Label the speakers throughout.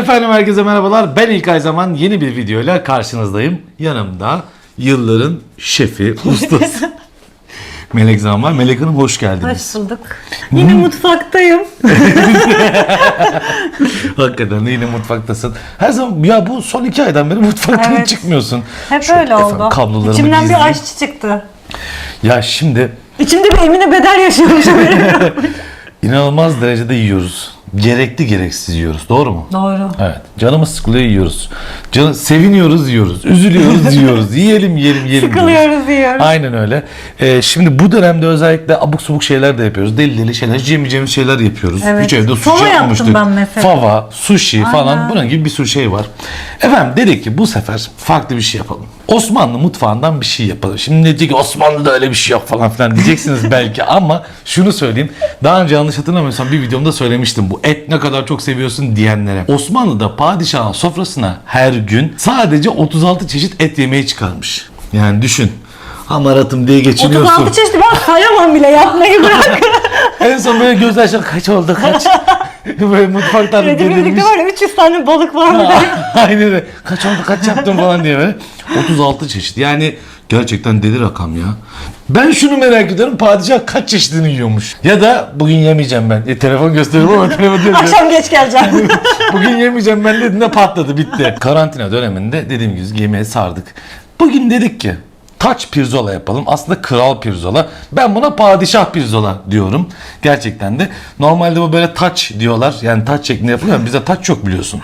Speaker 1: Efendim herkese merhabalar. Ben İlkay Zaman yeni bir videoyla karşınızdayım. Yanımda yılların şefi, ustası. Melek Zaman var. Melek Hanım hoş geldiniz.
Speaker 2: Hoş bulduk. Yine mutfaktayım.
Speaker 1: Hakikaten yine mutfaktasın. Her zaman ya bu son iki aydan beri mutfaktan
Speaker 2: Evet.
Speaker 1: çıkmıyorsun.
Speaker 2: Hep
Speaker 1: Şöyle
Speaker 2: öyle
Speaker 1: efendim
Speaker 2: oldu.
Speaker 1: kablolarımı
Speaker 2: İçimden
Speaker 1: gizleyeyim.
Speaker 2: bir aşçı çıktı.
Speaker 1: Ya şimdi
Speaker 2: İçimde bir Emine Bedel yaşıyormuşum.
Speaker 1: inanılmaz derecede yiyoruz. Gerekli gereksiz yiyoruz. Doğru mu?
Speaker 2: Doğru.
Speaker 1: Evet. Canımız sıkılıyor yiyoruz. Canı seviniyoruz yiyoruz. Üzülüyoruz yiyoruz. Yiyelim yiyelim yiyelim. diyoruz.
Speaker 2: Sıkılıyoruz yiyoruz.
Speaker 1: Aynen öyle. Ee, şimdi bu dönemde özellikle abuk subuk şeyler de yapıyoruz. Deli deli şeyler, hiç yemeyeceğimiz şeyler yapıyoruz.
Speaker 2: Evet.
Speaker 1: Üç evde sushi yapmamıştık.
Speaker 2: ben mesela.
Speaker 1: Fava, sushi falan
Speaker 2: Aynen.
Speaker 1: bunun gibi bir sürü şey var. Efendim dedik ki bu sefer farklı bir şey yapalım. Osmanlı mutfağından bir şey yapalım. Şimdi diyecek ki Osmanlı'da öyle bir şey yok falan filan diyeceksiniz belki ama şunu söyleyeyim. Daha önce yanlış hatırlamıyorsam bir videomda söylemiştim bu et ne kadar çok seviyorsun diyenlere. Osmanlı'da padişahın sofrasına her gün sadece 36 çeşit et yemeği çıkarmış. Yani düşün. Hamaratım diye geçiniyorsun.
Speaker 2: 36 çeşit ben sayamam bile yapmayı bırak.
Speaker 1: En son böyle gözler şöyle kaç oldu kaç. böyle mutfaktan
Speaker 2: Redim'le birlikte var ya 300 tane balık var mı?
Speaker 1: Aynen öyle. Kaç oldu kaç yaptın falan diye böyle. 36 çeşit. Yani gerçekten deli rakam ya. Ben şunu merak ediyorum. Padişah kaç çeşidini yiyormuş? Ya da bugün yemeyeceğim ben. E, telefon gösteriyorum ama telefon diyor. ki,
Speaker 2: Akşam geç geleceğim.
Speaker 1: Bugün yemeyeceğim ben dediğinde patladı bitti. Karantina döneminde dediğim gibi yemeğe sardık. Bugün dedik ki taç pirzola yapalım. Aslında kral pirzola. Ben buna padişah pirzola diyorum. Gerçekten de. Normalde bu böyle taç diyorlar. Yani taç şeklinde yapılıyor bizde taç yok biliyorsun.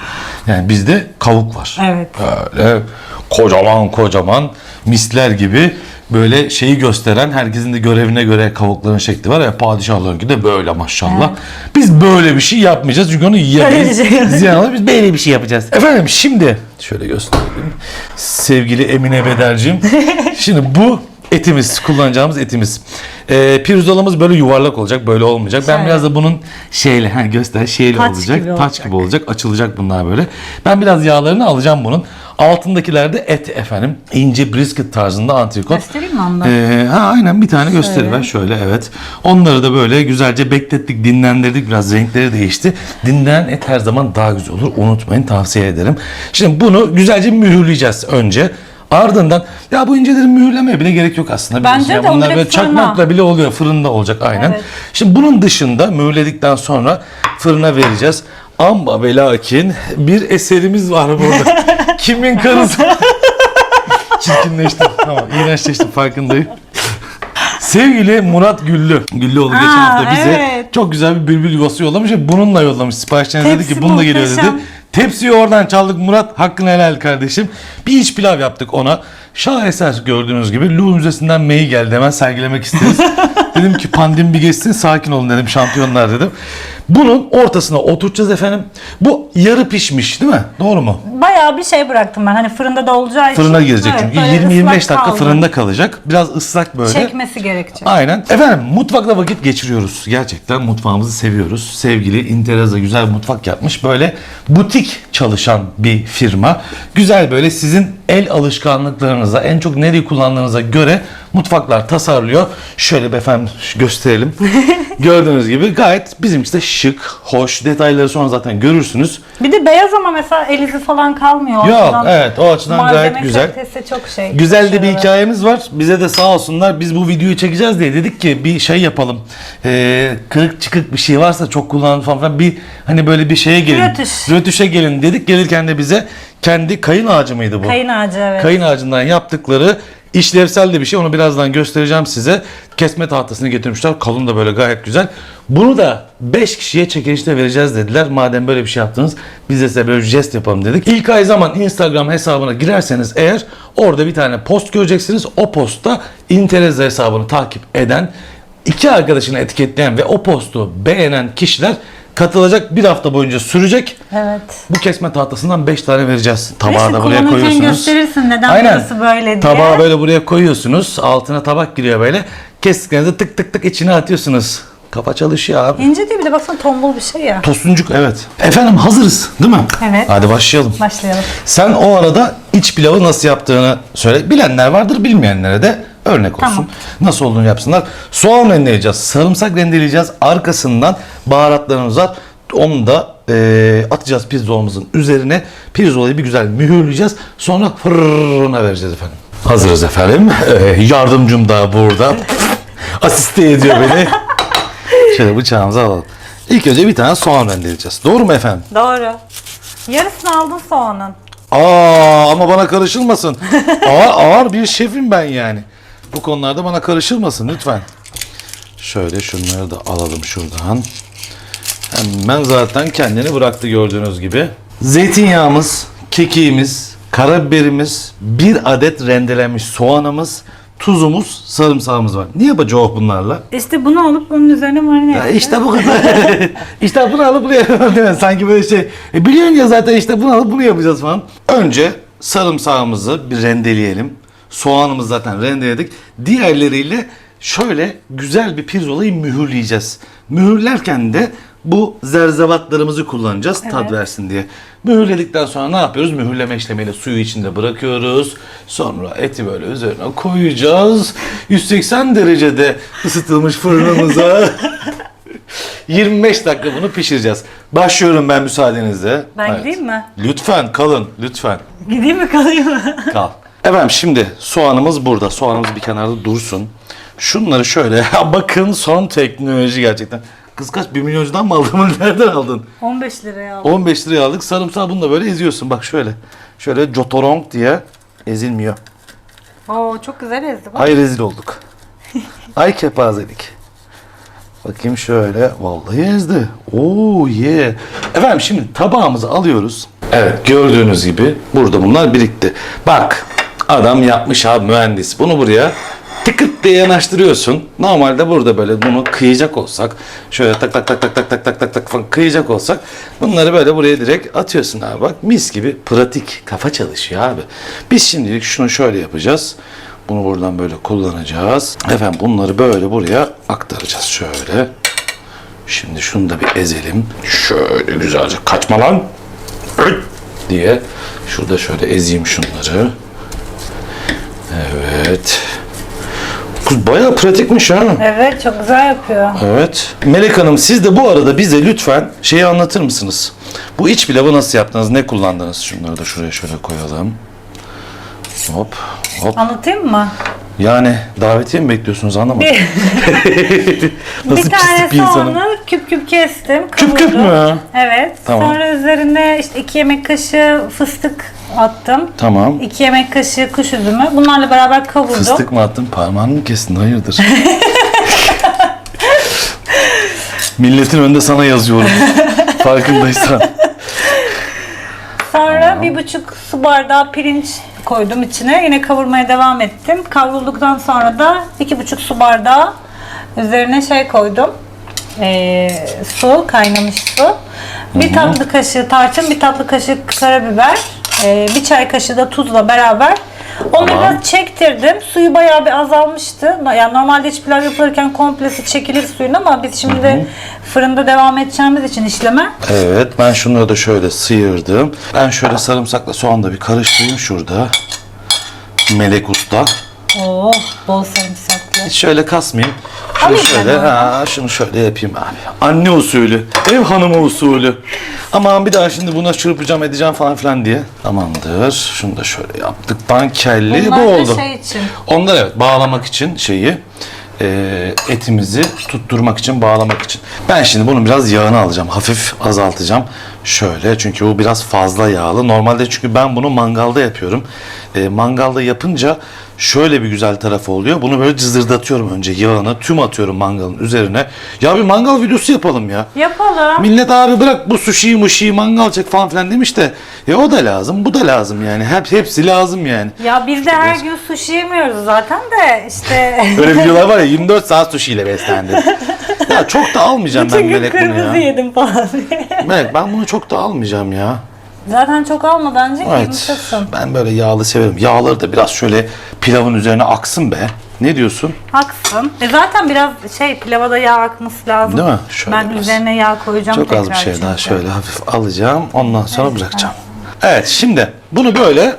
Speaker 1: Yani bizde kavuk var.
Speaker 2: Evet.
Speaker 1: Böyle kocaman kocaman misler gibi böyle şeyi gösteren herkesin de görevine göre kavukların şekli var ya padişahlarınki de böyle maşallah. Biz böyle bir şey yapmayacağız çünkü onu yiyemeyiz.
Speaker 2: Şey.
Speaker 1: Ziyan olur, biz böyle bir şey yapacağız. Efendim şimdi şöyle göstereyim. Sevgili Emine Bedercim. şimdi bu etimiz, kullanacağımız etimiz. Ee, pirzolamız böyle yuvarlak olacak, böyle olmayacak. Ben
Speaker 2: Şöyle.
Speaker 1: biraz da bunun şeyle, ha göster, şeyle
Speaker 2: Taç
Speaker 1: olacak.
Speaker 2: gibi
Speaker 1: Taç
Speaker 2: olacak.
Speaker 1: gibi olacak, açılacak bunlar böyle. Ben biraz yağlarını alacağım bunun. Altındakiler de et efendim. İnce brisket tarzında antrikot.
Speaker 2: Göstereyim mi onu da?
Speaker 1: Ee, ha aynen bir tane gösteriver şöyle evet. Onları da böyle güzelce beklettik, dinlendirdik biraz renkleri değişti. Dinlenen et her zaman daha güzel olur. Unutmayın tavsiye ederim. Şimdi bunu güzelce mühürleyeceğiz önce. Ardından ya bu inceleri mühürlemeye bile gerek yok aslında.
Speaker 2: Bence
Speaker 1: biliyorsun ya.
Speaker 2: de, o
Speaker 1: Bunlar
Speaker 2: direkt
Speaker 1: böyle
Speaker 2: fırına.
Speaker 1: çakmakla bile oluyor. Fırında olacak aynen.
Speaker 2: Evet.
Speaker 1: Şimdi bunun dışında mühürledikten sonra fırına vereceğiz. Ama ve lakin bir eserimiz var burada. Kimin karısı? Çirkinleştim. Tamam, iğrençleştim farkındayım. Sevgili Murat Güllü. Güllüoğlu geçen
Speaker 2: Aa,
Speaker 1: hafta bize
Speaker 2: evet.
Speaker 1: çok güzel bir bülbül yuvası yollamış ve bununla yollamış. Siparişlerine dedi
Speaker 2: Tepsi
Speaker 1: ki bununla geliyor dedi.
Speaker 2: muhteşem.
Speaker 1: Tepsiyi oradan çaldık Murat. Hakkını helal kardeşim. Bir iç pilav yaptık ona. Şaheser gördüğünüz gibi Louvre Müzesi'nden May geldi. Hemen sergilemek isteriz. dedim ki pandemi bir geçsin sakin olun dedim şampiyonlar dedim. Bunun ortasına oturtacağız efendim. Bu yarı pişmiş değil mi? Doğru mu?
Speaker 2: Bayağı bir şey bıraktım ben. Hani fırında da olacağı için.
Speaker 1: Fırına girecek
Speaker 2: Evet,
Speaker 1: çünkü.
Speaker 2: böyle
Speaker 1: 20-25
Speaker 2: ıslak
Speaker 1: dakika
Speaker 2: kaldı.
Speaker 1: fırında kalacak. Biraz ıslak böyle.
Speaker 2: Çekmesi gerekecek.
Speaker 1: Aynen. Efendim mutfakta vakit geçiriyoruz. Gerçekten mutfağımızı seviyoruz. Sevgili Intereza güzel mutfak yapmış. Böyle butik çalışan bir firma. Güzel böyle sizin el alışkanlıklarınıza, en çok nereyi kullandığınıza göre mutfaklar tasarlıyor. Şöyle bir efendim gösterelim. Gördüğünüz gibi gayet bizimkisi de şık, hoş. Detayları sonra zaten görürsünüz.
Speaker 2: Bir de beyaz ama mesela el izi falan kalmıyor. O
Speaker 1: Yok
Speaker 2: açıdan
Speaker 1: evet o açıdan
Speaker 2: malzeme
Speaker 1: gayet güzel.
Speaker 2: kalitesi çok şey.
Speaker 1: Güzel de bir
Speaker 2: başarılı.
Speaker 1: hikayemiz var. Bize de sağ olsunlar. Biz bu videoyu çekeceğiz diye dedik ki bir şey yapalım. Ee, kırık çıkık bir şey varsa çok kullanılan falan filan bir hani böyle bir şeye gelin.
Speaker 2: Rötuş.
Speaker 1: Rötuşe gelin dedik. Gelirken de bize kendi kayın ağacı mıydı bu?
Speaker 2: Kayın ağacı evet.
Speaker 1: Kayın ağacından yaptıkları işlevsel de bir şey. Onu birazdan göstereceğim size. Kesme tahtasını getirmişler. Kalın da böyle gayet güzel. Bunu da 5 kişiye çekilişte vereceğiz dediler. Madem böyle bir şey yaptınız biz de size böyle bir jest yapalım dedik. İlk ay zaman Instagram hesabına girerseniz eğer orada bir tane post göreceksiniz. O postta Intereza hesabını takip eden iki arkadaşını etiketleyen ve o postu beğenen kişiler katılacak bir hafta boyunca sürecek.
Speaker 2: Evet.
Speaker 1: Bu kesme tahtasından 5 tane vereceğiz. Tabağı da buraya koyuyorsunuz.
Speaker 2: gösterirsin neden burası böyle diye.
Speaker 1: Tabağı böyle buraya koyuyorsunuz. Altına tabak giriyor böyle. Kestiklerinizi tık tık tık içine atıyorsunuz. Kafa çalışıyor abi.
Speaker 2: İnce değil bir de baksana tombul bir şey ya.
Speaker 1: Tosuncuk evet. Efendim hazırız değil mi?
Speaker 2: Evet.
Speaker 1: Hadi başlayalım.
Speaker 2: Başlayalım.
Speaker 1: Sen o arada iç pilavı nasıl yaptığını söyle. Bilenler vardır bilmeyenlere de örnek olsun.
Speaker 2: Tamam.
Speaker 1: Nasıl olduğunu yapsınlar. Soğan rendeleyeceğiz. Sarımsak rendeleyeceğiz. Arkasından baharatlarımız var. Onu da e, atacağız pirzolamızın üzerine. Pirzolayı bir güzel mühürleyeceğiz. Sonra fırına vereceğiz efendim. Hazırız efendim. E, yardımcım da burada. Asiste ediyor beni. Şöyle bıçağımızı alalım. İlk önce bir tane soğan rendeleyeceğiz. Doğru mu efendim?
Speaker 2: Doğru. Yarısını aldın soğanın.
Speaker 1: Aa ama bana karışılmasın. ağır, ağır bir şefim ben yani. Bu konularda bana karışılmasın lütfen. Şöyle şunları da alalım şuradan. Hemen zaten kendini bıraktı gördüğünüz gibi. Zeytinyağımız, kekiğimiz, karabiberimiz, bir adet rendelenmiş soğanımız, tuzumuz, sarımsağımız var. Ne yapacağız bunlarla?
Speaker 2: İşte bunu alıp bunun üzerine marine
Speaker 1: Ya
Speaker 2: yapacağız.
Speaker 1: işte bu kadar. işte bunu alıp bunu yapalım değil mi? Sanki böyle şey. E biliyorsun ya zaten işte bunu alıp bunu yapacağız falan. Önce sarımsağımızı bir rendeleyelim. Soğanımızı zaten rendeledik. Diğerleriyle şöyle güzel bir pirzolayı mühürleyeceğiz. Mühürlerken de bu zerzevatlarımızı kullanacağız tad
Speaker 2: Evet.
Speaker 1: versin diye. Mühürledikten sonra ne yapıyoruz? Mühürleme işlemiyle suyu içinde bırakıyoruz. Sonra eti böyle üzerine koyacağız. 180 derecede ısıtılmış fırınımıza 25 dakika bunu pişireceğiz. Başlıyorum ben müsaadenizle.
Speaker 2: Ben gideyim mi?
Speaker 1: Lütfen kalın, lütfen
Speaker 2: Gideyim mi kalayım mı?
Speaker 1: kal. Efendim şimdi soğanımız burada. Soğanımız bir kenarda dursun. Şunları şöyle, bakın son teknoloji gerçekten. Kız kaç, 1 milyoncudan mı aldın? Nereden aldın?
Speaker 2: 15 liraya aldım.
Speaker 1: 15 liraya aldık. Sarımsağı bunu da böyle eziyorsun. Bak şöyle. Şöyle jotorong diye ezilmiyor.
Speaker 2: Oo çok güzel ezdi bak.
Speaker 1: Ay rezil olduk. Ay kepazelik. Bakayım şöyle. Vallahi ezdi. Oo ye. Efendim şimdi tabağımızı alıyoruz. Evet gördüğünüz gibi burada bunlar birikti. Bak adam yapmış abi mühendis. Bunu buraya tıkıt diye yanaştırıyorsun. Normalde burada böyle bunu kıyacak olsak şöyle tak tak tak tak tak tak tak tak tak falan kıyacak olsak bunları böyle buraya direkt atıyorsun abi bak mis gibi pratik kafa çalışıyor abi. Biz şimdilik şunu şöyle yapacağız. Bunu buradan böyle kullanacağız. Efendim bunları böyle buraya aktaracağız şöyle. Şimdi şunu da bir ezelim. Şöyle güzelce kaçma lan. Diye. Şurada şöyle ezeyim şunları. Evet. Kız bayağı pratikmiş ha.
Speaker 2: Evet çok güzel yapıyor.
Speaker 1: Evet. Melek Hanım siz de bu arada bize lütfen şeyi anlatır mısınız? Bu iç pilavı nasıl yaptınız? Ne kullandınız? Şunları da şuraya şöyle koyalım. Hop hop.
Speaker 2: Anlatayım mı?
Speaker 1: Yani davetiye mi bekliyorsunuz anlamadım.
Speaker 2: Bir,
Speaker 1: Nasıl
Speaker 2: bir tane
Speaker 1: pislik bir insanım.
Speaker 2: soğanı küp küp kestim.
Speaker 1: Küp küp
Speaker 2: kavurdum.
Speaker 1: mü?
Speaker 2: Evet.
Speaker 1: Tamam.
Speaker 2: Sonra üzerine işte 2 yemek kaşığı fıstık attım.
Speaker 1: Tamam.
Speaker 2: 2 yemek kaşığı kuş üzümü. Bunlarla beraber kavurdum.
Speaker 1: Fıstık mı attın? Parmağını mı kestin? Hayırdır? Milletin önünde sana yazıyorum. Farkındaysan.
Speaker 2: Sonra bir buçuk su bardağı pirinç koydum içine. Yine kavurmaya devam ettim. Kavrulduktan sonra da iki buçuk su bardağı üzerine şey koydum. Ee, su, kaynamış su. Bir tatlı kaşığı tarçın, bir tatlı kaşığı karabiber, ee, bir çay kaşığı da tuzla beraber. Onu
Speaker 1: Tamam.
Speaker 2: biraz çektirdim. Suyu bayağı bir azalmıştı. Yani normalde iç pilav yapılırken komplesi çekilir suyun ama biz şimdi fırında devam edeceğimiz için işleme.
Speaker 1: Evet ben şunları da şöyle sıyırdım. Ben şöyle sarımsakla soğanı da bir karıştırayım şurada. Melek Usta.
Speaker 2: Oo, bol sarımsaklı.
Speaker 1: Hiç şöyle kasmayayım. Şunu
Speaker 2: Alayım ben
Speaker 1: şöyle,
Speaker 2: onu.
Speaker 1: ha, şunu şöyle yapayım abi. Anne usulü, ev hanımı usulü. Aman bir daha şimdi buna çırpacağım edeceğim falan filan diye. Tamamdır. Şunu da şöyle yaptıktan kelli
Speaker 2: Bunlar
Speaker 1: bu
Speaker 2: da
Speaker 1: oldu.
Speaker 2: şey için.
Speaker 1: Onlar evet bağlamak için şeyi e, etimizi tutturmak için bağlamak için. Ben şimdi bunun biraz yağını alacağım. Hafif azaltacağım. Şöyle çünkü bu biraz fazla yağlı. Normalde çünkü ben bunu mangalda yapıyorum. E, mangalda yapınca şöyle bir güzel tarafı oluyor. Bunu böyle cızırdatıyorum önce yağını. Tüm atıyorum mangalın üzerine. Ya bir mangal videosu yapalım ya.
Speaker 2: Yapalım.
Speaker 1: Millet abi bırak bu sushi'yi muşiyi mangal çek falan filan demiş de ya o da lazım bu da lazım yani. Hep, hepsi lazım yani.
Speaker 2: Ya biz de her gün sushi yemiyoruz zaten de işte
Speaker 1: Böyle videolar var ya 24 saat sushi ile beslendim. ya çok da almayacağım ben
Speaker 2: bütün gün
Speaker 1: Melek bunu
Speaker 2: kırmızı
Speaker 1: ya.
Speaker 2: yedim falan diye.
Speaker 1: Melek ben bunu çok da almayacağım ya.
Speaker 2: Zaten çok alma bence ki
Speaker 1: Evet.
Speaker 2: yumuşasın.
Speaker 1: Ben böyle yağlı severim. Yağları da biraz şöyle pilavın üzerine aksın be. Ne diyorsun?
Speaker 2: Haklısın. E zaten biraz şey pilava da yağ akması lazım.
Speaker 1: Değil mi? Şöyle
Speaker 2: ben
Speaker 1: biraz.
Speaker 2: üzerine yağ koyacağım
Speaker 1: Çok az bir şey daha
Speaker 2: çünkü.
Speaker 1: şöyle hafif alacağım. Ondan sonra bırakacağım. Evet şimdi bunu böyle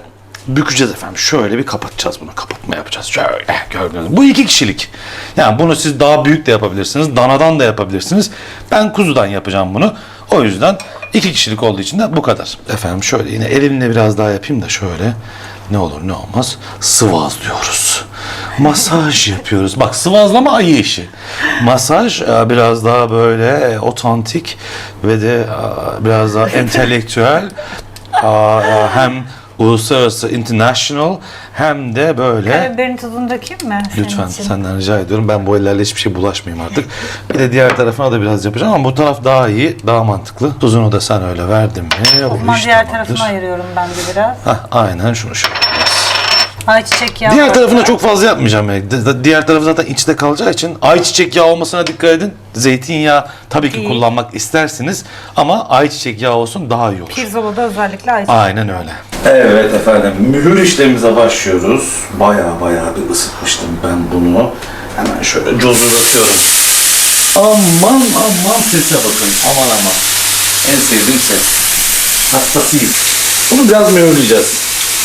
Speaker 1: bükeceğiz efendim. Şöyle bir kapatacağız bunu. Kapatma yapacağız. Şöyle gördüğünüz gibi. Bu iki kişilik. Yani bunu siz daha büyük de yapabilirsiniz. Danadan da yapabilirsiniz. Ben kuzudan yapacağım bunu. O yüzden İki kişilik olduğu için de bu kadar. Efendim şöyle yine elimle biraz daha yapayım da şöyle ne olur ne olmaz sıvazlıyoruz. Masaj yapıyoruz. Bak sıvazlama ayı işi. Masaj e, biraz daha böyle e, otantik ve de e, biraz daha entelektüel. Hem uluslararası international hem de böyle
Speaker 2: Karabiberin tuzunu dökeyim mi? senin
Speaker 1: Lütfen
Speaker 2: için?
Speaker 1: senden rica ediyorum. Ben bu ellerle hiçbir şey bulaşmayayım artık. Bir de diğer tarafına da biraz yapacağım ama bu taraf daha iyi, daha mantıklı. Tuzunu da sen öyle verdin mi?
Speaker 2: O zaman
Speaker 1: iş
Speaker 2: diğer
Speaker 1: tamamdır.
Speaker 2: tarafına ayırıyorum ben de biraz.
Speaker 1: Hah, aynen şunu şöyle.
Speaker 2: Ayçiçek yağı.
Speaker 1: Diğer tarafına çok fazla yapmayacağım. Yani. Diğer tarafı zaten içte kalacağı için ayçiçek yağı olmasına dikkat edin. Zeytinyağı tabii ki
Speaker 2: İyi.
Speaker 1: kullanmak istersiniz ama ayçiçek yağı olsun daha iyi olur.
Speaker 2: Pirzolada özellikle ayçiçek.
Speaker 1: Aynen öyle. Evet efendim mühür işlemimize başlıyoruz. Baya baya bir ısıtmıştım ben bunu. Hemen şöyle cozulatıyorum. Aman aman sese bakın. Aman aman. En sevdiğim ses. Hastasıyım. Bunu biraz mühürleyeceğiz.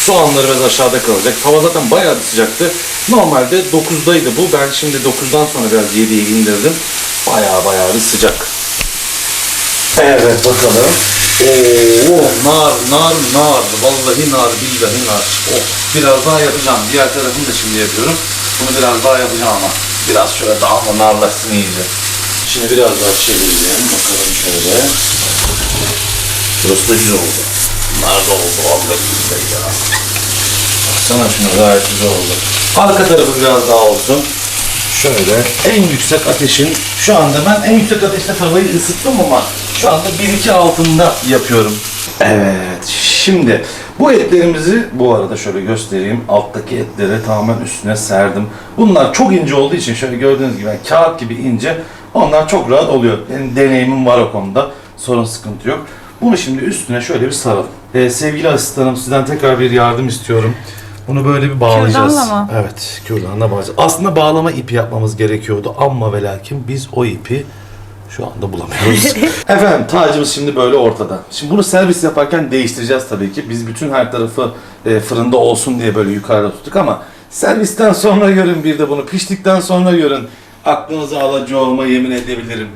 Speaker 1: Soğanları biraz aşağıda kalacak. Hava zaten bayağı bir sıcaktı. Normalde 9'daydı bu. Ben şimdi 9'dan sonra biraz 7'ye indirdim. Bayağı bayağı bir sıcak. Evet bakalım. Oo, nar, nar, nar. Vallahi nar, billahi nar. Oh, biraz daha yapacağım. Diğer tarafını da şimdi yapıyorum. Bunu biraz daha yapacağım ama. Biraz şöyle daha mı narlaşsın iyice. Şimdi biraz daha çevireceğim. Bakalım şöyle. Burası da güzel oldu. Nar da oldu. Vallahi billahi ya. Baksana şuna gayet güzel oldu. Arka tarafı biraz daha olsun. Şöyle en yüksek ateşin şu anda ben en yüksek ateşte tavayı ısıttım ama şu anda 1-2 altında yapıyorum. Evet şimdi bu etlerimizi bu arada şöyle göstereyim. Alttaki etleri tamamen üstüne serdim. Bunlar çok ince olduğu için şöyle gördüğünüz gibi yani kağıt gibi ince. Onlar çok rahat oluyor. Benim deneyimim var o konuda. Sorun sıkıntı yok. Bunu şimdi üstüne şöyle bir saralım. Ee, sevgili asistanım sizden tekrar bir yardım istiyorum. Bunu böyle bir bağlayacağız.
Speaker 2: Kürdanla mı?
Speaker 1: Evet, kürdanla bağlayacağız. Aslında bağlama ipi yapmamız gerekiyordu ama ve lakin biz o ipi şu anda bulamıyoruz. Efendim tacımız şimdi böyle ortada. Şimdi bunu servis yaparken değiştireceğiz tabii ki. Biz bütün her tarafı e, fırında olsun diye böyle yukarıda tuttuk ama servisten sonra görün bir de bunu piştikten sonra görün. Aklınıza alıcı olma yemin edebilirim.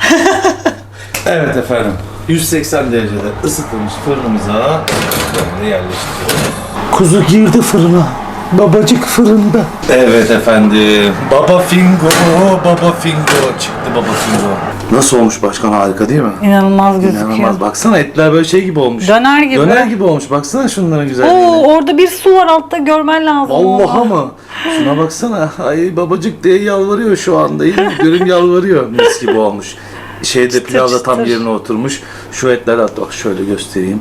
Speaker 1: evet efendim. 180 derecede ısıtılmış fırınımıza yerleştiriyoruz. Kuzu girdi fırına. Babacık fırında. Evet efendim. Baba Fingo, Baba Fingo. Çıktı Baba Fingo. Nasıl olmuş başkan harika değil mi?
Speaker 2: İnanılmaz gözüküyor.
Speaker 1: İnanılmaz. Baksana etler böyle şey gibi olmuş.
Speaker 2: Döner gibi.
Speaker 1: Döner gibi olmuş. Baksana şunların güzelliğine.
Speaker 2: Oo, orada bir su var altta görmen lazım.
Speaker 1: Vallahi
Speaker 2: onu.
Speaker 1: mı? Şuna baksana. Ay babacık diye yalvarıyor şu anda. Yemin ediyorum yalvarıyor. Mis gibi olmuş. Şeyde da tam
Speaker 2: çıtır.
Speaker 1: yerine oturmuş. Şu etler hatta bak şöyle göstereyim.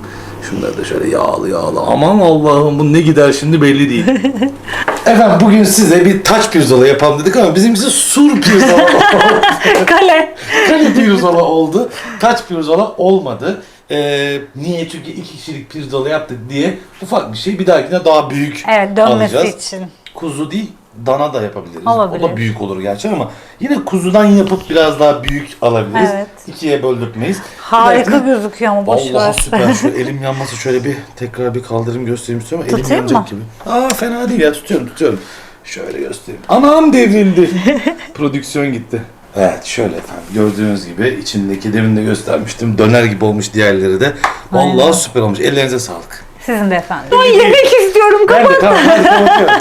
Speaker 1: Şunları da şöyle yağlı yağlı. Aman Allah'ım bu ne gider şimdi belli değil. Efendim bugün size bir taç pirzola yapalım dedik ama bizimkisi sur pirzola
Speaker 2: Kale.
Speaker 1: Kale pirzola oldu. Taç pirzola olmadı. Ee, niye? Çünkü iki kişilik pirzola yaptık diye ufak bir şey. Bir dahakine daha büyük
Speaker 2: Evet dönmesi
Speaker 1: alacağız.
Speaker 2: için.
Speaker 1: Kuzu değil, dana da yapabiliriz.
Speaker 2: Olabilir.
Speaker 1: O da büyük olur gerçi ama yine kuzudan yapıp biraz daha büyük alabiliriz.
Speaker 2: Evet.
Speaker 1: İkiye böldürtmeyiz.
Speaker 2: Harika
Speaker 1: dahakine-
Speaker 2: gözüküyor ama boş ver.
Speaker 1: Vallahi süper. Şu elim yanması şöyle bir tekrar bir kaldırayım göstereyim istiyorum. Elim
Speaker 2: Tutayım
Speaker 1: yanacak
Speaker 2: mı?
Speaker 1: gibi. Aa fena değil ya tutuyorum tutuyorum. Şöyle göstereyim. Anam devrildi. Prodüksiyon gitti. Evet şöyle efendim gördüğünüz gibi içindeki demin de göstermiştim. Döner gibi olmuş diğerleri de. Vallahi
Speaker 2: Aynen.
Speaker 1: süper olmuş. Ellerinize sağlık.
Speaker 2: Sizin de efendim. Ay yemek istiyorum
Speaker 1: Ben
Speaker 2: kapat.
Speaker 1: de tamam hadi kapatıyorum.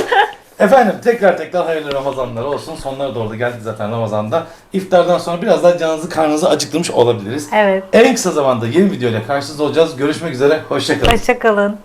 Speaker 1: Efendim tekrar tekrar hayırlı Ramazanlar olsun. Sonları da orada geldik zaten Ramazan'da. İftardan sonra biraz daha canınızı karnınızı acıktırmış olabiliriz.
Speaker 2: Evet.
Speaker 1: En kısa zamanda yeni video ile karşınızda olacağız. Görüşmek üzere. Hoşçakalın.
Speaker 2: Hoşçakalın.